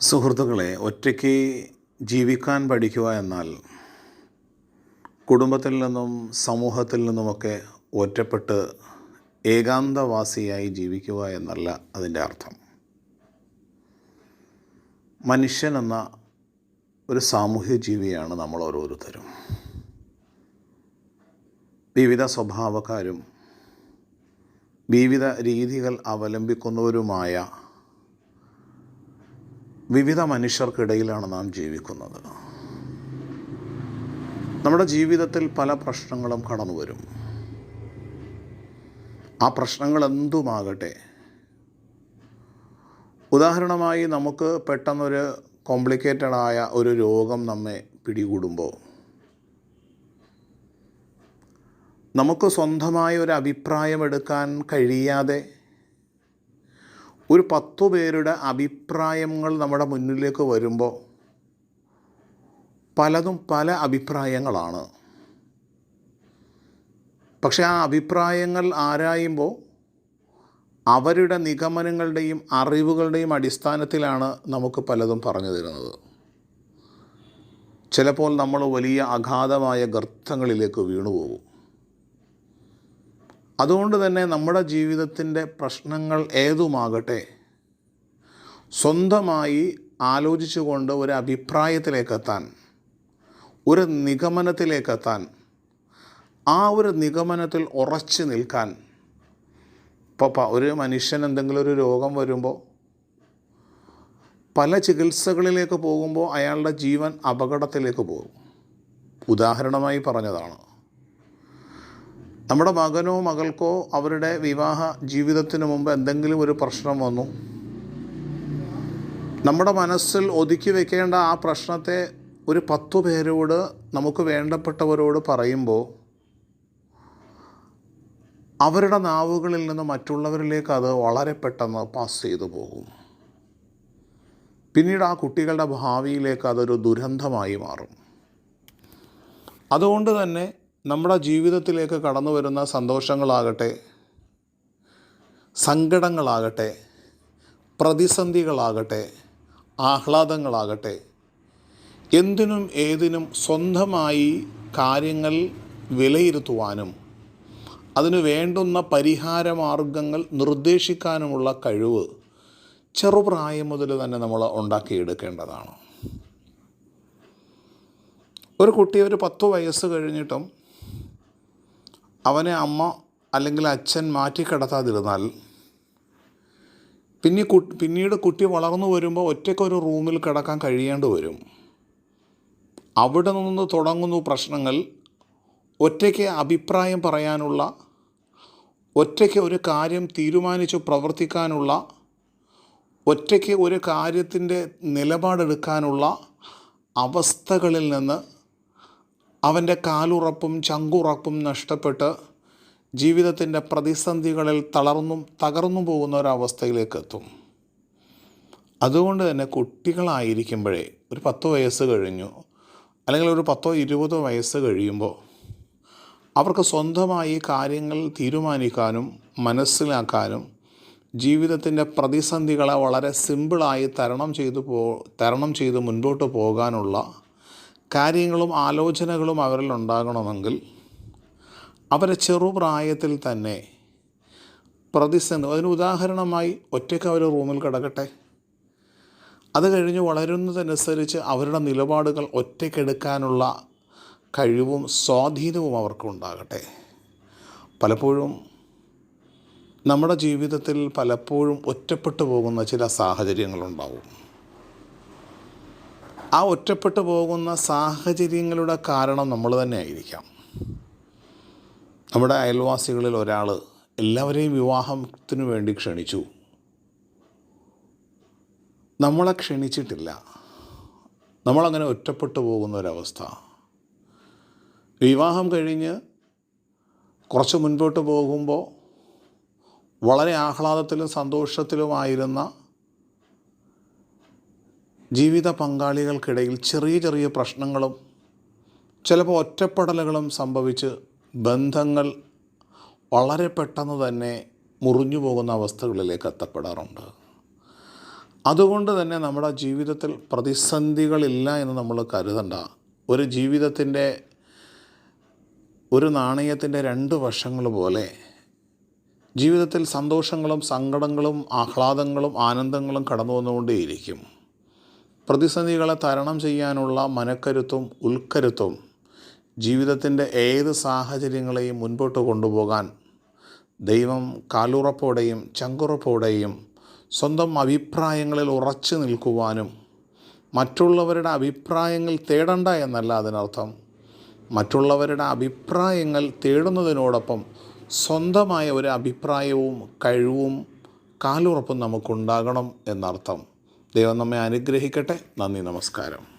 സുഹൃത്തുക്കളെ ഒറ്റയ്ക്ക് ജീവിക്കാൻ പഠിക്കുക എന്നാൽ കുടുംബത്തിൽ നിന്നും സമൂഹത്തിൽ നിന്നുമൊക്കെ ഒറ്റപ്പെട്ട് ഏകാന്തവാസിയായി ജീവിക്കുക എന്നല്ല അതിന്റെ അർത്ഥം. മനുഷ്യൻ എന്ന ഒരു സാമൂഹ്യ ജീവിയാണ് നമ്മൾ ഓരോരുത്തരും. വിവിധ സ്വഭാവക്കാരും വിവിധ രീതികൾ അവലംബിക്കുന്നവരുമായ വിവിധ മനുഷ്യർക്കിടയിലാണ് നാം ജീവിക്കുന്നത്. നമ്മുടെ ജീവിതത്തിൽ പല പ്രശ്നങ്ങളും കടന്നു വരും. ആ പ്രശ്നങ്ങൾ എന്തുമാകട്ടെ? ഉദാഹരണമായി നമുക്ക് പെട്ടെന്നൊരു കോംപ്ലിക്കേറ്റഡ് ആയ ഒരു രോഗം നമ്മെ പിടികൂടുമ്പോൾ നമുക്ക് സ്വന്തമായ ഒരു അഭിപ്രായം എടുക്കാൻ കഴിയാതെ ഒരു പത്തു പേരുടെ അഭിപ്രായങ്ങൾ നമ്മുടെ മുന്നിലേക്ക് വരുമ്പോൾ പലതും പല അഭിപ്രായങ്ങളാണ്. പക്ഷെ ആ അഭിപ്രായങ്ങൾ ആരായുമ്പോൾ അവരുടെ നിഗമനങ്ങളുടെയും അറിവുകളുടെയും അടിസ്ഥാനത്തിലാണ് നമുക്ക് പലതും പറഞ്ഞു തരുന്നത്. ചിലപ്പോൾ നമ്മൾ വലിയ അഗാധമായ ഗർത്തങ്ങളിലേക്ക് വീണുപോകും. അതുകൊണ്ട് തന്നെ നമ്മുടെ ജീവിതത്തിന്റെ പ്രശ്നങ്ങൾ ഏതുമാകട്ടെ സ്വന്തമായി ആലോചിച്ചുകൊണ്ട് ഒരു അഭിപ്രായത്തിലേക്കെത്താൻ ഒരു നിഗമനത്തിലേക്കെത്താൻ ആ ഒരു നിഗമനത്തിൽ ഉറച്ചു നിൽക്കാൻ ഇപ്പോൾ ഒരു മനുഷ്യൻ എന്തെങ്കിലും ഒരു രോഗം വരുമ്പോൾ പല ചികിത്സകളിലേക്ക് പോകുമ്പോൾ അയാളുടെ ജീവൻ അപകടത്തിലേക്ക് പോകും. ഉദാഹരണമായി പറഞ്ഞതാണ്. നമ്മുടെ മകനോ മകൾക്കോ അവരുടെ വിവാഹ ജീവിതത്തിന് മുമ്പ് എന്തെങ്കിലും ഒരു പ്രശ്നം വന്നു? നമ്മുടെ മനസ്സിൽ ഒതുക്കി വെക്കേണ്ട ആ പ്രശ്നത്തെ ഒരു പത്തു പേരോട് നമുക്ക് വേണ്ടപ്പെട്ടവരോട് പറയുമ്പോൾ അവരുടെ നാവുകളിൽ നിന്ന് മറ്റുള്ളവരിലേക്ക് അത് വളരെ പെട്ടെന്ന് പാസ് ചെയ്തു പോകും. പിന്നീട് ആ കുട്ടികളുടെ ഭാവിയിലേക്ക് അതൊരു ദുരന്തമായി മാറും. അതുകൊണ്ട് തന്നെ നമ്മുടെ ജീവിതത്തിലേക്ക് കടന്നു വരുന്ന സന്തോഷങ്ങളാകട്ടെ സങ്കടങ്ങളാകട്ടെ പ്രതിസന്ധികളാകട്ടെ ആഹ്ലാദങ്ങളാകട്ടെ എന്തിനും ഏതിനും സ്വന്തമായി കാര്യങ്ങൾ വിലയിരുത്തുവാനും അതിന് വേണ്ടുന്ന പരിഹാരമാർഗങ്ങൾ നിർദ്ദേശിക്കാനുമുള്ള കഴിവ് ചെറുപ്രായം മുതൽ തന്നെ നമ്മൾ ഉണ്ടാക്കിയെടുക്കേണ്ടതാണ്. ഒരു കുട്ടി ഒരു പത്ത് വയസ്സ് കഴിഞ്ഞിട്ടും അവനെ അമ്മ അല്ലെങ്കിൽ അച്ഛൻ മാറ്റിക്കിടത്താതിരുന്നാൽ പിന്നെ പിന്നീട് കുട്ടി വളർന്നു വരുമ്പോൾ ഒറ്റയ്ക്കൊരു റൂമിൽ കിടക്കാൻ കഴിയേണ്ടി വരും. അവിടെ നിന്ന് തുടങ്ങുന്നു പ്രശ്നങ്ങൾ. ഒറ്റയ്ക്ക് അഭിപ്രായം പറയാനുള്ള ഒറ്റയ്ക്ക് ഒരു കാര്യം തീരുമാനിച്ചു പ്രവർത്തിക്കാനുള്ള ഒറ്റയ്ക്ക് ഒരു കാര്യത്തിന്റെ നിലപാടെടുക്കാനുള്ള അവസ്ഥകളിൽ നിന്ന് അവന്റെ കാലുറപ്പും ചങ്കുറപ്പും നഷ്ടപ്പെട്ട് ജീവിതത്തിന്റെ പ്രതിസന്ധികളിൽ തളർന്നും തകർന്നു പോകുന്ന ഒരവസ്ഥയിലേക്ക് എത്തും. അതുകൊണ്ട് തന്നെ കുട്ടികളായിരിക്കുമ്പോഴേ ഒരു പത്ത് വയസ്സ് കഴിഞ്ഞു അല്ലെങ്കിൽ ഒരു പത്തോ ഇരുപതോ വയസ്സ് കഴിയുമ്പോൾ അവർക്ക് സ്വന്തമായി കാര്യങ്ങൾ തീരുമാനിക്കാനും മനസ്സിലാക്കാനും ജീവിതത്തിന്റെ പ്രതിസന്ധികളെ വളരെ സിമ്പിളായി തരണം ചെയ്തു പോ തരണം ചെയ്ത് മുൻപോട്ട് പോകാനുള്ള കാര്യങ്ങളും ആലോചനകളും അവരിൽ ഉണ്ടാകണമെങ്കിൽ അവരെ ചെറുപ്രായത്തിൽ തന്നെ പ്രതിസന്ധി അതിന് ഉദാഹരണമായി ഒറ്റയ്ക്ക് അവർ റൂമിൽ കിടക്കട്ടെ. അത് കഴിഞ്ഞ് വളരുന്നതനുസരിച്ച് അവരുടെ നിലപാടുകൾ ഒറ്റയ്ക്കെടുക്കാനുള്ള കഴിവും സ്വാധീനവും അവർക്കുണ്ടാകട്ടെ പലപ്പോഴും നമ്മുടെ ജീവിതത്തിൽ പലപ്പോഴും ഒറ്റപ്പെട്ടു പോകുന്ന ചില സാഹചര്യങ്ങളുണ്ടാവും. ആ ഒറ്റപ്പെട്ടു പോകുന്ന സാഹചര്യങ്ങളുടെ കാരണം നമ്മൾ തന്നെ ആയിരിക്കാം. നമ്മുടെ അയൽവാസികളിൽ ഒരാൾ എല്ലാവരെയും വിവാഹത്തിനു വേണ്ടി ക്ഷണിച്ചു. നമ്മളെ ക്ഷണിച്ചിട്ടില്ല. നമ്മളങ്ങനെ ഒറ്റപ്പെട്ടു പോകുന്ന ഒരവസ്ഥ. വിവാഹം കഴിഞ്ഞ് കുറച്ച് മുൻപോട്ട് പോകുമ്പോൾ വളരെ ആഹ്ലാദത്തിലും സന്തോഷത്തിലുമായിരുന്ന ജീവിത പങ്കാളികൾക്കിടയിൽ ചെറിയ ചെറിയ പ്രശ്നങ്ങളും ചിലപ്പോൾ ഒറ്റപ്പെടലുകളും സംഭവിച്ച് ബന്ധങ്ങൾ വളരെ പെട്ടെന്ന് തന്നെ മുറിഞ്ഞു പോകുന്ന അവസ്ഥകളിലേക്ക് എത്തപ്പെടാറുണ്ട്. അതുകൊണ്ട് തന്നെ നമ്മുടെ ജീവിതത്തിൽ പ്രതിസന്ധികളില്ല എന്ന് നമ്മൾ കരുതണ്ട. ഒരു ജീവിതത്തിന്റെ ഒരു നാണയത്തിന്റെ രണ്ട് വശങ്ങൾ പോലെ ജീവിതത്തിൽ സന്തോഷങ്ങളും സങ്കടങ്ങളും ആഹ്ലാദങ്ങളും ആനന്ദങ്ങളും കടന്നു വന്നുകൊണ്ടേയിരിക്കും പ്രതിസന്ധികളെ തരണം ചെയ്യാനുള്ള മനക്കരുത്തും ഉൾക്കരുത്തും ജീവിതത്തിന്റെ ഏത് സാഹചര്യങ്ങളെയും മുൻപോട്ട് കൊണ്ടുപോകാൻ ദൈവം കാലുറപ്പോടെയും ചങ്കുറപ്പോടെയും സ്വന്തം അഭിപ്രായങ്ങളിൽ ഉറച്ചു നിൽക്കുവാനും മറ്റുള്ളവരുടെ അഭിപ്രായങ്ങൾ തേടണ്ട എന്നല്ല അതിനർത്ഥം. മറ്റുള്ളവരുടെ അഭിപ്രായങ്ങൾ തേടുന്നതിനോടൊപ്പം സ്വന്തമായ ഒരു അഭിപ്രായവും കഴിവും കാലുറപ്പും നമുക്കുണ്ടാകണം എന്നർത്ഥം. ദൈവം നമ്മെ അനുഗ്രഹിക്കട്ടെ. നന്ദി നമസ്കാരം.